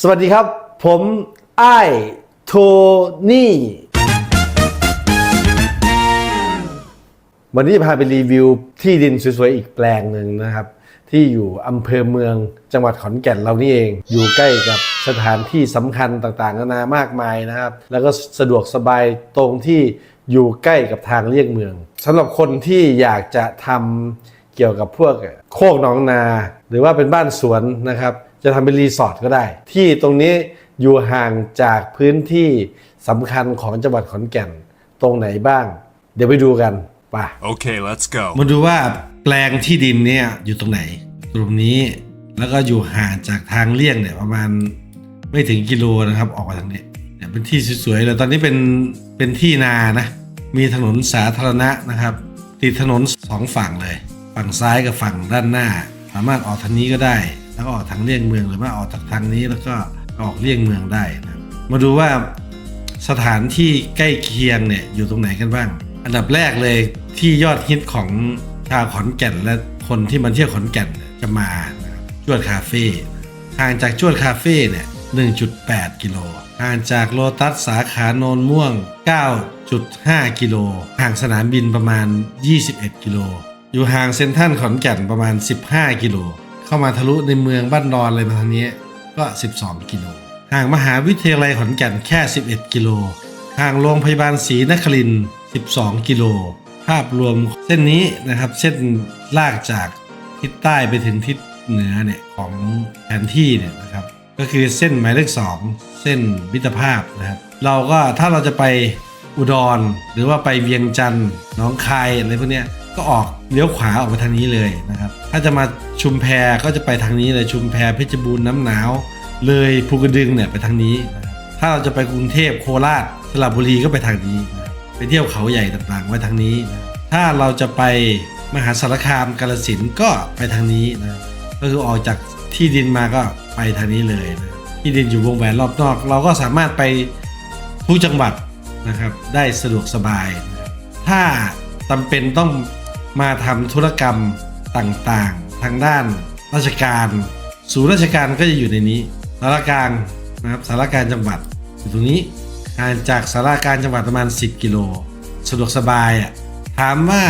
สวัสดีครับ ผมไอ้โทนี่ วันนี้จะพาไปรีวิวที่ดินสวยๆ อีกแปลงหนึ่งนะครับ ที่อยู่อำเภอเมืองจังหวัดขอนแก่นเรานี่เอง อยู่ใกล้กับสถานที่สำคัญต่างๆนานามากมายนะครับ แล้วก็สะดวกสบายตรงที่อยู่ใกล้กับทางเลี่ยงเมืองสำหรับคนที่อยากจะทำเกี่ยวกับพวกโคกหนองนา หรือว่าเป็นบ้านสวนนะครับ จะทำเป็นรีสอร์ทก็ได้ ที่ตรงนี้อยู่ห่างจากพื้นที่สำคัญของจังหวัดขอนแก่นตรงไหนบ้าง เดี๋ยวไปดูกันไป่ะ Okay, let's go. มาดูว่าแปลงที่ดินเนี่ยอยู่ตรงไหน ตรงนี้แล้วก็อยู่ห่างจากทางเลี่ยงเนี่ยประมาณไม่ถึงกิโลนะครับออกมาทางนี้เนี่ยเป็นที่สวยๆเลยตอนนี้เป็นเป็นที่นานะ มีถนนสาธารณะนะครับ ติดถนนสองฝั่งเลย ฝั่งซ้ายกับฝั่งด้านหน้า สามารถออกทางนี้ก็ได้ แล้วก็ออกทางเลี่ยงเมืองหรือว่าออกจากทางนี้แล้วก็ออกเลี่ยงเมืองได้นะมาดูว่าสถานที่ใกล้เคียงเนี่ยอยู่ตรงไหนกันบ้าง อันดับแรกเลยที่ยอดฮิตของชาวขอนแก่นและคนที่มาเที่ยวขอนแก่นจะมาจวดคาเฟ่ห่างจากจวดคาเฟ่เนี่ย1.8 กิโลห่างจากโลตัสสาขาโนนม่วง 9.5 กิโล ห่างสนามบินประมาณ 21 กิโล อยู่ห่างเซ็นทรัลขอนแก่นประมาณ 15 กิโล เข้ามาทะลุในเมืองบ้านดอนเลยมาทางนี้ก็ 12 กิโลห่างมหาวิทยาลัยขอนแก่นแค่ 11 กิโลห่างโรงพยาบาลศรีนครินทร์12 กิโล ภาพรวมเส้นนี้นะครับ เส้นลากจากทิศใต้ไปถึงทิศเหนือเนี่ยของแผนที่เนี่ยนะครับ ก็คือเส้นหมายเลข 2 เส้นมิตรภาพนะครับ เราก็ถ้าเราจะไปอุดร หรือว่าไปเวียงจันทร์น้องคายอะไรพวกเนี้ยก็ออกเลี้ยวขวาออกไปทางนี้เลยนะครับ ถ้าจะมาชุมแพก็จะไปทางนี้เลยชุมแพเพชรบูรณ์น้ำหนาว เลยภูกระดึงเนี่ยไปทางนี้ ถ้าเราจะไปกรุงเทพโคราชสระบุรีก็ไปทางนี้ ไปเที่ยวเขาใหญ่ต่างๆไปทางนี้ ถ้าเราจะไปมหาสารคามกาฬสินก็ไปทางนี้นะครับก็คือออกจากที่ดินมาก็ไปทางนี้เลยนะที่ดินอยู่วงแหวนรอบนอก เราก็สามารถไปทุกจังหวัดนะครับ ได้สะดวกสบายนะถ้าจำเป็นต้องมาทำธุรกรรม ต่างๆ ทางด้านราชการ ศูนย์ราชการก็จะอยู่ในนี้สารกลางนะครับสารกลารจังหวัดอยู่ตรงนี้ห่างจากสารกลารจังหวัดประมาณ 10 กิโลสะดวกสบายอะถามว่า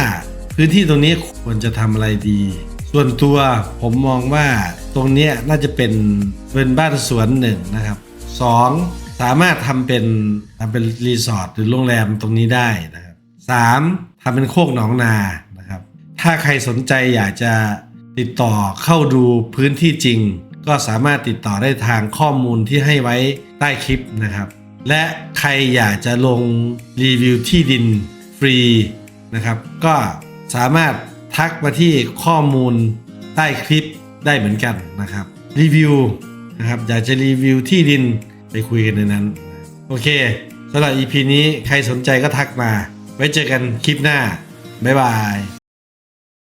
พื้นที่ตรงนี้ควรจะทำอะไรดี ส่วนตัวผมมองว่าตรงนี้น่าจะเป็นเป็นบ้านสวนหนึ่งนะครับสองสามารถทำเป็นทำเป็นรีสอร์ทหรือโรงแรมตรงนี้ได้นะครับสามทำเป็นโคกหนองนา ถ้าใครสนใจอยากจะติดต่อเข้าดูพื้นที่จริง ก็สามารถติดต่อได้ทางข้อมูลที่ให้ไว้ใต้คลิปนะครับ และใครอยากจะลงรีวิวที่ดินฟรีนะครับ ก็สามารถทักมาที่ข้อมูลใต้คลิปได้เหมือนกันนะครับรีวิวนะครับอยากจะรีวิวที่ดินไปคุยกันในนั้น โอเคสำหรับ EP นี้ใครสนใจก็ทักมา ไว้เจอกันคลิปหน้า บ๊ายบาย